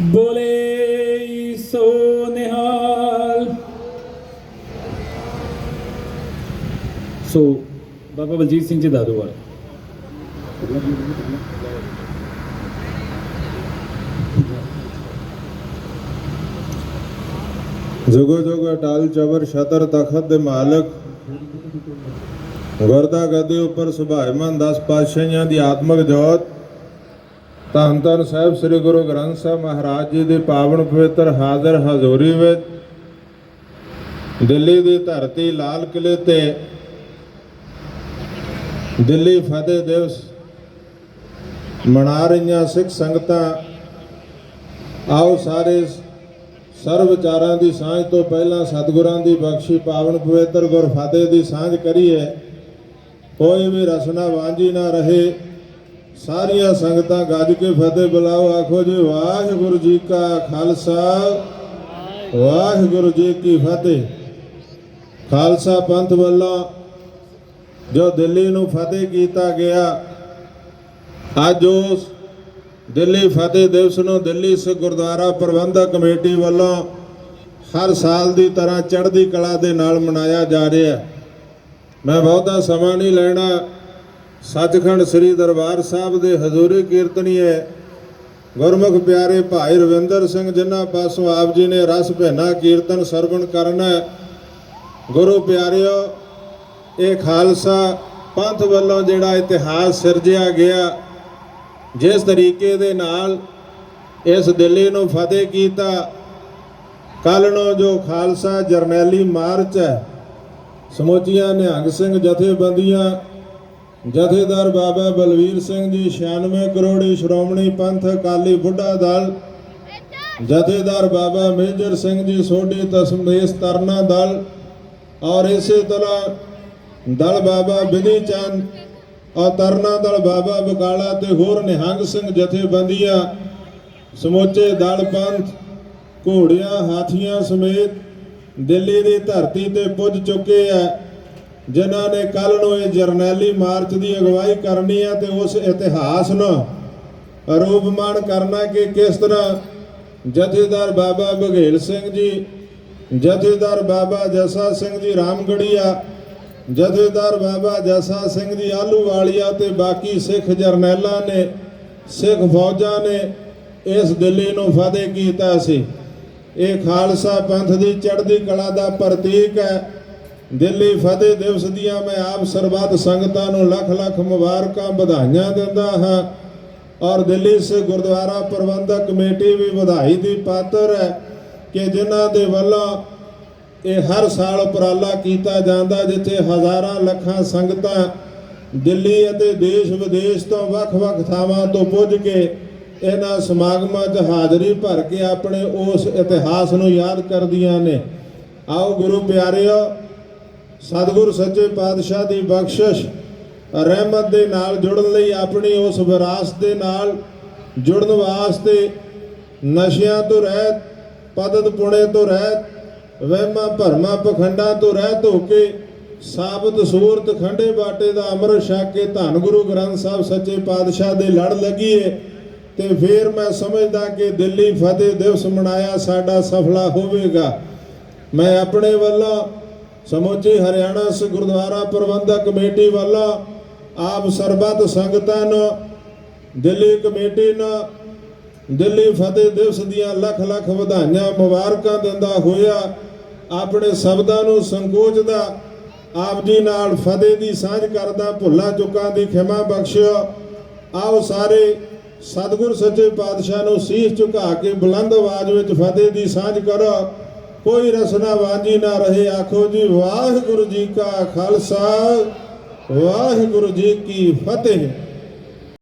ਬੋਲੇ ਸੋ ਨਿਹਾਲ। ਸੋ ਬਾਬਾ ਬਲਜੀਤ ਸਿੰਘ ਜੀ ਦਾਦੂ ਜੁਗੋ ਜੁਗ ਅਟਾਲ ਚਵਰ ਸ਼ਤਰ ਤਖਤ ਦੇ ਮਾਲਕ। ਗੁਰਦਾ ਗੱਦੇ ਉੱਪਰ ਸੁਭਾਇਮਨ 10 ਪਾਤਸ਼ਾਹਾਂ ਦੀ ਆਤਮਿਕ ਜੋਤ। ਧੰਨ ਧੰਨ ਸਾਹਿਬ ਸ੍ਰੀ ਗੁਰੂ ਗ੍ਰੰਥ ਸਾਹਿਬ ਮਹਾਰਾਜ ਜੀ ਦੇ ਪਾਵਨ ਪਵਿੱਤਰ ਹਾਜ਼ਰ ਹਜ਼ੂਰੀ ਵਿੱਚ ਦਿੱਲੀ ਦੀ ਧਰਤੀ ਲਾਲ ਕਿਲੇ ਤੇ ਦਿੱਲੀ ਫਤਿਹ ਦਿਵਸ ਮਨਾ ਰਹੀਆਂ ਸਿੱਖ ਸੰਗਤਾਂ, ਆਓ ਸਾਰੇ ਸਰਵ ਵਿਚਾਰਾਂ ਦੀ ਸਾਂਝ ਤੋਂ ਪਹਿਲਾਂ ਸਤਿਗੁਰਾਂ ਦੀ ਬਖਸ਼ੀ ਪਾਵਨ ਪਵਿੱਤਰ ਗੁਰ ਫਤਿਹ ਦੀ ਸਾਂਝ ਕਰੀਏ। ਕੋਈ ਵੀ ਰਸਨਾ ਵਾਂਝੀ ਨਾ ਰਹੇ। ਸਾਰੀਆਂ ਸੰਗਤਾਂ ਗੱਜ ਕੇ ਫਤਿਹ ਬੁਲਾਓ, ਆਖੋ ਜੀ, ਵਾਹਿਗੁਰੂ ਜੀ ਕਾ ਖਾਲਸਾ। ਵਾਹਿਗੁਰੂ ਜੀ ਕੀ ਫਤਿਹ। ਖਾਲਸਾ ਪੰਥ ਵੱਲੋਂ ਜੋ ਦਿੱਲੀ ਨੂੰ ਫਤਿਹ ਕੀਤਾ ਗਿਆ, ਅੱਜ ਉਸ ਦਿੱਲੀ ਫਤਿਹ ਦਿਵਸ ਨੂੰ ਦਿੱਲੀ ਸਿੱਖ ਗੁਰਦੁਆਰਾ ਪ੍ਰਬੰਧਕ ਕਮੇਟੀ ਵੱਲੋਂ ਹਰ ਸਾਲ ਦੀ ਤਰ੍ਹਾਂ ਚੜ੍ਹਦੀ ਕਲਾ ਦੇ ਨਾਲ ਮਨਾਇਆ ਜਾ ਰਿਹਾ ਮੈਂ ਬਹੁਤਾ ਸਮਾਂ ਨਹੀਂ ਲੈਣਾ। ਸੱਚਖੰਡ ਸ੍ਰੀ ਦਰਬਾਰ ਸਾਹਿਬ ਦੇ ਹਜ਼ੂਰੀ ਕੀਰਤਨੀਏ ਗੁਰਮੁਖ ਪਿਆਰੇ ਭਾਈ ਰਵਿੰਦਰ ਸਿੰਘ ਜਿਨ੍ਹਾਂ ਪਾਸੋਂ ਆਪ ਜੀ ਨੇ ਰਸ ਭੈਨਾ ਕੀਰਤਨ ਸਰਵਣ ਕਰਨਾ ਗੁਰੂ ਪਿਆਰਿਓ, ਇਹ ਖਾਲਸਾ ਪੰਥ ਵੱਲੋਂ ਜਿਹੜਾ ਇਤਿਹਾਸ ਸਿਰਜਿਆ ਗਿਆ, ਜਿਸ ਤਰੀਕੇ ਦੇ ਨਾਲ ਇਸ ਦਿੱਲੀ ਨੂੰ ਫਤਿਹ ਕੀਤਾ ਕੱਲ ਨੂੰ ਜੋ ਖਾਲਸਾ ਜਰਨੈਲੀ ਮਾਰਚ ਹੈ, ਸਮੁੱਚੀਆਂ ਨਿਹੰਗ ਸਿੰਘ ਜਥੇਬੰਦੀਆਂ ਜਥੇਦਾਰ ਬਾਬਾ ਬਲਵੀਰ ਸਿੰਘ ਜੀ 96 ਕਰੋੜੀ ਸ਼੍ਰੋਮਣੀ ਪੰਥ ਅਕਾਲੀ ਬੁੱਢਾ ਦਲ, ਜਥੇਦਾਰ ਬਾਬਾ ਮੇਜਰ ਸਿੰਘ ਜੀ ਸੋਢੀ ਤਸਮੇਸ ਤਰਨਾ ਦਲ ਔਰ ਇਸੇ ਤਰ੍ਹਾਂ ਦਲ ਬਾਬਾ ਵਿਧੀ ਚੰਦ ਔਰ ਤਰਨਾ ਦਲ ਬਾਬਾ ਬਕਾਲਾ ਤੇ ਹੋਰ ਨਿਹੰਗ ਸਿੰਘ ਜਥੇਬੰਦੀਆਂ, ਸਮੁੱਚੇ ਦਲ ਪੰਥ, ਘੋੜਿਆਂ, ਹਾਥੀਆਂ ਸਮੇਤ ਦਿੱਲੀ ਦੀ ਧਰਤੀ ਤੇ ਪੁੱਜ ਚੁੱਕੇ ਆ। ਜਿਨ੍ਹਾਂ ਨੇ ਕੱਲ ਨੂੰ ਇਹ ਜਰਨੈਲੀ ਮਾਰਚ ਦੀ ਅਗਵਾਈ ਕਰਨੀ ਹੈ ਤੇ ਉਸ ਇਤਿਹਾਸ ਨੂੰ ਰੂਪਮਾਨ ਕਰਨਾ ਕਿ ਕਿਸ ਤਰ੍ਹਾਂ ਜਥੇਦਾਰ ਬਾਬਾ ਬਘੇਲ ਸਿੰਘ ਜੀ, ਜਥੇਦਾਰ ਬਾਬਾ ਜਸਾ ਸਿੰਘ ਜੀ ਰਾਮਗੜੀਆ, ਜਥੇਦਾਰ ਬਾਬਾ ਜਸਾ ਸਿੰਘ ਜੀ ਆਲੂਵਾਲੀਆ ਤੇ ਬਾਕੀ ਸਿੱਖ ਜਰਨੈਲਾਂ ਨੇ, ਸਿੱਖ ਫੌਜਾਂ ਨੇ ਇਸ ਦਿੱਲੀ ਨੂੰ ਫਤਿਹ ਕੀਤਾ ਸੀ। ਇਹ ਖਾਲਸਾ ਪੰਥ ਦੀ ਚੜ੍ਹਦੀ ਕਲਾ ਦਾ ਪ੍ਰਤੀਕ ਹੈ। ਦਿੱਲੀ ਫਤਿਹ ਦਿਵਸ ਦੀਆਂ ਮੈਂ ਆਪ ਸਰਬੱਤ ਸੰਗਤਾਂ ਨੂੰ ਲੱਖ ਲੱਖ ਮੁਬਾਰਕਾਂ ਵਧਾਈਆਂ ਦਿੰਦਾ ਹਾਂ। ਔਰ ਦਿੱਲੀ ਸੇ ਗੁਰਦੁਆਰਾ ਪ੍ਰਬੰਧਕ ਕਮੇਟੀ ਵੀ ਵਧਾਈ ਦੀ ਪਾਤਰ ਹੈ ਕਿ ਜਿਨ੍ਹਾਂ ਦੇ ਵੱਲੋਂ ਇਹ ਹਰ ਸਾਲ ਉਪਰਾਲਾ ਕੀਤਾ ਜਾਂਦਾ ਜਿੱਥੇ ਹਜ਼ਾਰਾਂ ਲੱਖਾਂ ਸੰਗਤਾਂ ਦਿੱਲੀ ਅਤੇ ਦੇਸ਼ ਵਿਦੇਸ਼ ਤੋਂ ਵੱਖ-ਵੱਖ ਥਾਵਾਂ ਤੋਂ ਪੁੱਜ ਕੇ ਇਹਨਾਂ ਸਮਾਗਮਾਂ 'ਚ ਹਾਜ਼ਰੀ ਭਰ ਕੇ ਆਪਣੇ ਉਸ ਇਤਿਹਾਸ ਨੂੰ ਯਾਦ ਕਰਦੀਆਂ ਨੇ। ਆਓ ਗੁਰੂ ਪਿਆਰਿਓ ਸਤਿਗੁਰ ਸੱਚੇ ਪਾਤਸ਼ਾਹ ਦੀ ਬਖਸ਼ਿਸ਼, ਰਹਿਮਤ ਦੇ ਨਾਲ ਜੁੜਨ ਲਈ ਆਪਣੀ ਉਸ ਵਿਰਾਸਤ ਦੇ ਨਾਲ ਜੁੜਨ ਵਾਸਤੇ ਨਸ਼ਿਆਂ ਤੋਂ ਰਹਿਤ, ਪਦਤ ਪੁਣੇ ਤੋਂ ਰਹਿਤ, ਵਹਿਮਾਂ ਭਰਮਾਂ ਪਖੰਡਾਂ ਤੋਂ ਰਹਿਤ ਹੋ ਕੇ ਸਾਬਤ ਸੂਰਤ ਖੰਡੇ ਬਾਟੇ ਦਾ ਅੰਮ੍ਰਿਤ ਛਕ ਕੇ ਧੰਨ ਗੁਰੂ ਗ੍ਰੰਥ ਸਾਹਿਬ ਸੱਚੇ ਪਾਤਸ਼ਾਹ ਦੇ ਲੜ ਲੱਗੀਏ ਤੇ ਫਿਰ ਮੈਂ ਸਮਝਦਾ ਕਿ ਦਿੱਲੀ ਫਤਿਹ ਦਿਵਸ ਮਨਾਇਆ ਸਾਡਾ ਸਫਲਾ ਹੋਵੇਗਾ। ਮੈਂ ਆਪਣੇ ਵੱਲੋਂ ਸਮੁੱਚੀ ਹਰਿਆਣਾ ਸ ਗੁਰਦੁਆਰਾ ਪ੍ਰਬੰਧਕ ਕਮੇਟੀ ਵੱਲੋਂ ਆਪ ਸਰਬੱਤ ਸੰਗਤਾਂ ਨੂੰ ਦਿੱਲੀ ਕਮੇਟੀ ਨੂੰ ਦਿੱਲੀ ਫਤਿਹ ਦਿਵਸ ਦੀਆਂ ਲੱਖ ਲੱਖ ਵਧਾਈਆਂ ਮੁਬਾਰਕਾਂ ਦਿੰਦਾ ਹੋਇਆ ਆਪਣੇ ਸ਼ਬਦਾਂ ਨੂੰ ਸੰਕੋਚਦਾ ਆਪ ਜੀ ਨਾਲ ਫਤਿਹ ਦੀ ਸਾਂਝ ਕਰਦਾ ਭੁੱਲਾਂ ਚੁੱਕਾਂ ਦੀ ਖਿਮਾ ਬਖਸ਼ਿਓ। ਆਓ ਸਾਰੇ ਸਤਿਗੁਰ ਸੱਚੇ ਪਾਤਸ਼ਾਹ ਨੂੰ ਸੀਸ ਝੁਕਾ ਕੇ ਬੁਲੰਦ ਆਵਾਜ਼ ਵਿੱਚ ਫਤਿਹ ਦੀ ਸਾਂਝ ਕਰੋ। ਕੋਈ ਰਸਨਾ ਵਾਂਝੀ ਨਾ ਰਹੇ, ਆਖੋ ਜੀ, ਵਾਹਿਗੁਰੂ ਜੀ ਕਾ ਖਾਲਸਾ, ਵਾਹਿਗੁਰੂ ਜੀ ਕੀ ਫਤਿਹ।